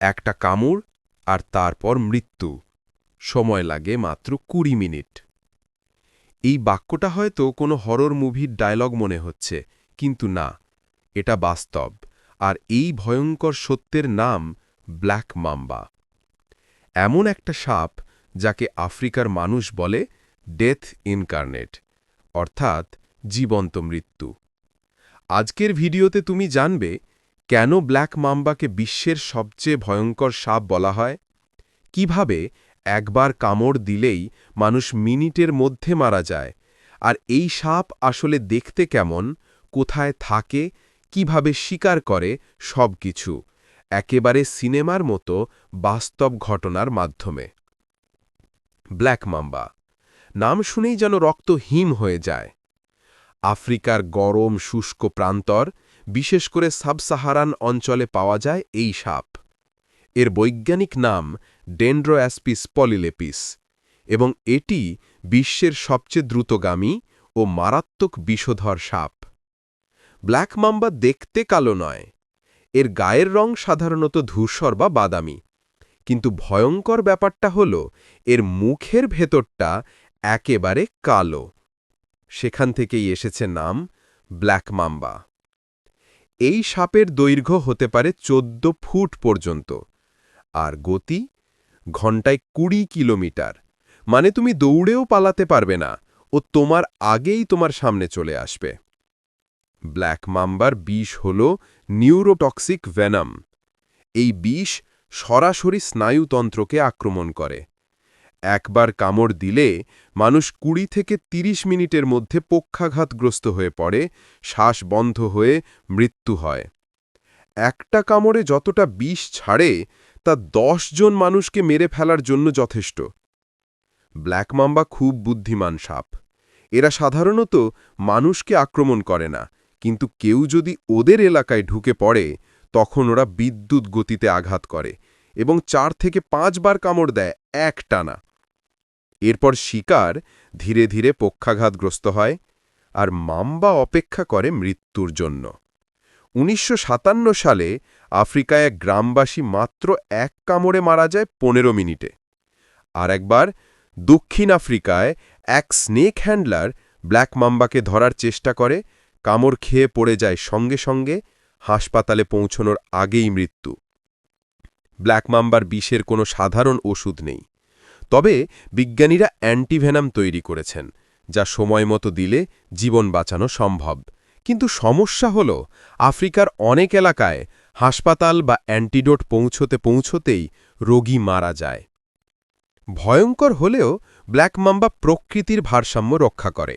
একটা কামড় আর তারপর মৃত্যু। সময় লাগে মাত্র কুড়ি মিনিট। এই বাক্যটা হয়তো কোনো হরর মুভির ডায়লগ মনে হচ্ছে, কিন্তু না, এটা বাস্তব, আর এই ভয়ঙ্কর সত্যের নাম ব্ল্যাক মাম্বা। এমন একটা সাপ যাকে আফ্রিকার মানুষ বলে ডেথ ইনকার্নেট, অর্থাৎ জীবন্ত মৃত্যু। আজকের ভিডিওতে তুমি জানবে কেন ব্ল্যাক মাম্বাকে বিশ্বের সবচেয়ে ভয়ঙ্কর সাপ বলা হয়? কীভাবে একবার কামড় দিলেই মানুষ মিনিটের মধ্যে মারা যায়? আর এই সাপ আসলে দেখতে কেমন? কোথায় থাকে? কীভাবে শিকার করে? সব কিছু একেবারে সিনেমার মতো বাস্তব ঘটনার মাধ্যমে। ব্ল্যাক মাম্বা, নাম শুনেই যেন রক্ত হিম হয়ে যায়। আফ্রিকার গরম শুষ্ক প্রান্তর বিশেষ করে সাবসাহারান অঞ্চলে পাওয়া যায় এই সাপ। এর বৈজ্ঞানিক নাম ডেন্ড্রোঅ্যাসপিস পলিলেপিস এবং এটি বিশ্বের সবচেয়ে দ্রুতগামী ও মারাত্মক বিষধর সাপ। ব্ল্যাক মাম্বা দেখতে কালো নয়। এর গায়ের রং সাধারণত ধূসর বা বাদামি। কিন্তু ভয়ঙ্কর ব্যাপারটা হল, এর মুখের ভেতরটা একেবারে কালো। সেখান থেকেই এসেছে নাম ব্ল্যাক মাম্বা। এই সাপের দৈর্ঘ্য হতে পারে চোদ্দ ফুট পর্যন্ত। আর গতি? ঘন্টায় কুড়ি কিলোমিটার। মানে তুমি দৌড়েও পালাতে পারবে না ও তোমার আগেই তোমার সামনে চলে আসবে। ব্ল্যাক মাম্বার বিষ হল নিউরোটক্সিক ভেনাম। এই বিষ সরাসরি স্নায়ুতন্ত্রকে আক্রমণ করে। একবার কামড় দিলে মানুষ কুড়ি থেকে ৩০ মিনিটের মধ্যে পক্ষাঘাতগ্রস্ত হয়ে পড়ে, শ্বাস বন্ধ হয়ে মৃত্যু হয়। একটা কামড়ে যতটা বিষ ছাড়ে, তা দশ জন মানুষকে মেরে ফেলার জন্য যথেষ্ট। ব্ল্যাক মাম্বা খুব বুদ্ধিমান সাপ। এরা সাধারণত মানুষকে আক্রমণ করে না, কিন্তু কেউ যদি ওদের এলাকায় ঢুকে পড়ে, তখন ওরা বিদ্যুৎ গতিতে আঘাত করে এবং চার থেকে পাঁচবার কামড় দেয় এক টানা। এরপর শিকার ধীরে ধীরে পক্ষাঘাতগ্রস্ত হয় আর মাম্বা অপেক্ষা করে মৃত্যুর জন্য। উনিশশো সাতান্ন সালে আফ্রিকায় এক গ্রামবাসী মাত্র এক কামড়ে মারা যায় পনেরো মিনিটে। আর একবার দক্ষিণ আফ্রিকায় এক স্নেক হ্যান্ডলার ব্ল্যাক মাম্বাকে ধরার চেষ্টা করে, কামড় খেয়ে পড়ে যায় সঙ্গে সঙ্গে, হাসপাতালে পৌঁছনোর আগেই মৃত্যু। ব্ল্যাক মাম্বার বিষের কোনো সাধারণ ওষুধ নেই। তবে বিজ্ঞানীরা অ্যান্টিভেনাম তৈরি করেছেন, যা সময় মতো দিলে জীবন বাঁচানো সম্ভব। কিন্তু সমস্যা হল, আফ্রিকার অনেক এলাকায় হাসপাতাল বা অ্যান্টিডোট পৌঁছতে পৌঁছতেই রোগী মারা যায়। ভয়ঙ্কর হলেও ব্ল্যাক মাম্বা প্রকৃতির ভারসাম্য রক্ষা করে।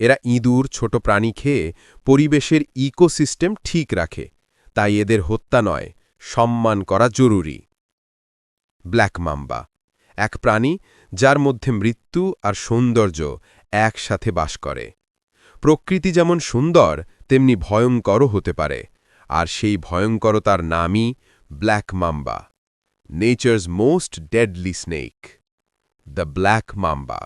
এরা ইঁদুর, ছোট প্রাণী খেয়ে পরিবেশের ইকোসিস্টেম ঠিক রাখে। তাই এদের হত্যা নয়, সম্মান করা জরুরি। ব্ল্যাক মাম্বা এক প্রাণী যার মধ্যে মৃত্যু আর সৌন্দর্য একসাথে বাস করে। প্রকৃতি যেমন সুন্দর, তেমনি ভয়ঙ্করও হতে পারে, আর সেই ভয়ঙ্করতার নামই black mamba nature's most deadly snake the black mamba